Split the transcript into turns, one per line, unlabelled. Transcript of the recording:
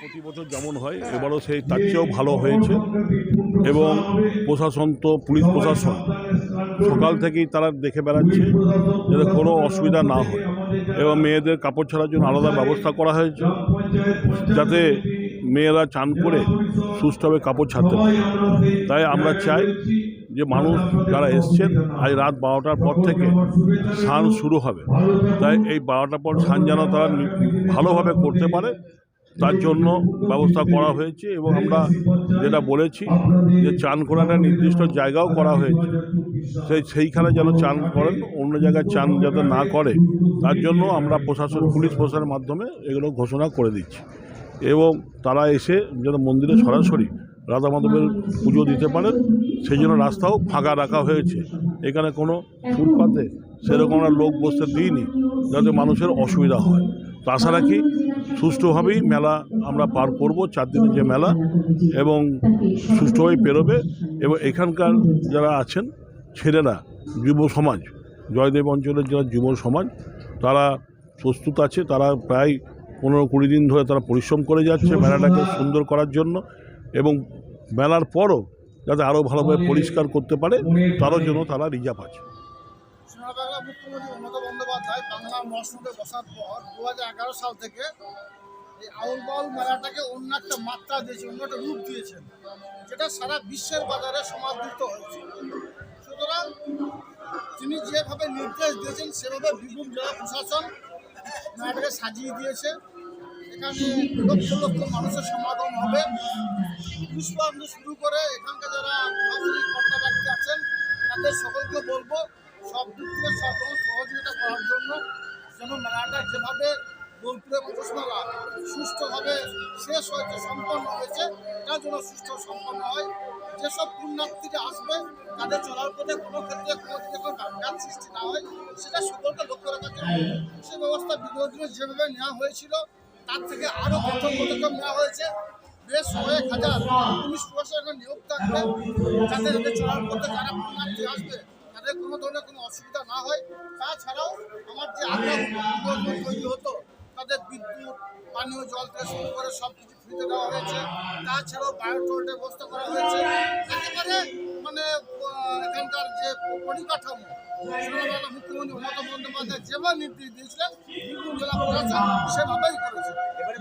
প্রতি বছর যেমন হয়, এবারও সেই তার চেয়েও ভালো হয়েছে এবং প্রশাসন তো পুলিশ প্রশাসন। সকাল থেকেই তারা দেখে বেড়াচ্ছে যাতে কোনো অসুবিধা না হয় এবং মেয়েদের কাপড় ছাড়ার জন্য আলাদা ব্যবস্থা করা হয়েছে যাতে মেয়েরা চান করে সুস্থভাবে কাপড় ছাড়তে পারে। তাই আমরা চাই যে মানুষ যারা এসছেন, আজ রাত বারোটার পর থেকে স্নান শুরু হবে। তাই এই বারোটার পর স্নান যেন তারা ভালোভাবে করতে পারে, তার জন্য ব্যবস্থা করা হয়েছে এবং আমরা যেটা বলেছি যে চান করার একটা নির্দিষ্ট জায়গাও করা হয়েছে। সেই, সেইখানে যেন চান করেন, অন্য জায়গায় চান যাতে না করে, তার জন্য আমরা প্রশাসন, পুলিশ প্রশাসনের মাধ্যমে এগুলো ঘোষণা করে দিচ্ছি। এবং তারা এসে যেন মন্দিরে সরাসরি রাধা মাধবের পুজো দিতে পারেন, সেই জন্য রাস্তাও ফাঁকা রাখা হয়েছে। এখানে কোনো ফুটপাতে সেরকম আমরা লোক বসতে দিইনি, যাতে মানুষের অসুবিধা হয়। তাছাড়া কি, সুষ্ঠুভাবেই মেলা আমরা পার করব, চার দিনের যে মেলা, এবং সুষ্ঠুভাবেই পেরোবে, এবং এখানকার যারা আছেন, ছেলেরা, যুব সমাজ, জয়দেব অঞ্চলের যারা যুব সমাজ, তারা প্রস্তুত আছে, তারা প্রায় পনেরো কুড়ি দিন ধরে তারা পরিশ্রম করে যাচ্ছে মেলাটাকে সুন্দর করার জন্য। এবং মেলার পরও যাতে আরও ভালোভাবে পরিষ্কার করতে পারে তারও জন্য তারা রিজার্ভ আছে।
বাংলা মুখ্যমন্ত্রী মমতা বন্দ্যোপাধ্যায় বসার পর দু হাজার এগারো সাল থেকে এই আউল বাউল মেলাটাকে অন্য একটা মাত্রা দিয়েছে অন্য একটা রূপ দিয়েছেন যেটা সারা বিশ্বের বাজারে সমাদৃত হয়েছে। সুতরাং তিনি যেভাবে নির্দেশ দিয়েছেন সেভাবে বীরভূম জেলা প্রশাসন সাজিয়ে দিয়েছে। এখানে লক্ষ লক্ষ মানুষের সমাগম হবে। পুষ্পাঞ্জ শুরু করে এখানকার যারা কর্তা ব্যক্তি আছেন, তাদের সকলকে বলব, সব দিক থেকে সব সহযোগিতা করার জন্য যেন মেলাটা যেভাবে বোলপুরে পৌষ মেলা সুষ্ঠুভাবে শেষ হয়েছে, সম্পন্ন হয়েছে, তার জন্য সুষ্ঠু সম্পন্ন হয়। যেসব পুণ্যার্থীরা আসবে, তাদের চলার পথে কোনো ক্ষেত্রে কোনো দিকে কোনো ব্যাঘাত সৃষ্টি না হয়, সেটা সকলকে লক্ষ্য রাখার জন্য সে ব্যবস্থা বিগত দিনে যেভাবে নেওয়া হয়েছিল তার থেকে আরও কঠোর পদক্ষেপ নেওয়া হয়েছে। বেশ কয়েক হাজার পুলিশ প্রশাসনের নিয়োগ থাকবে যাতে যাতে চলার পথে যারা পুণ্যার্থী আসবে, তাদের কোনো ধরনের কোনো অসুবিধা না হয়। তাছাড়াও আমার যে আগ্রহ তৈরি হতো, তাদের বিদ্যুৎ, পানীয়, জল থেকে শুরু করে সব কিছু ফ্রিতে দেওয়া হয়েছে। তাছাড়াও বায়োটলের ব্যবস্থা করা হয়েছে। একেবারে মানে এখানকার যে পরিকাঠামো ছোটবেলা মুখ্যমন্ত্রী মমতা বন্দ্যোপাধ্যায় যেভাবে নির্দেশ দিয়েছিলেন বীরভূম জেলা প্রশাসন সেভাবেই করেছে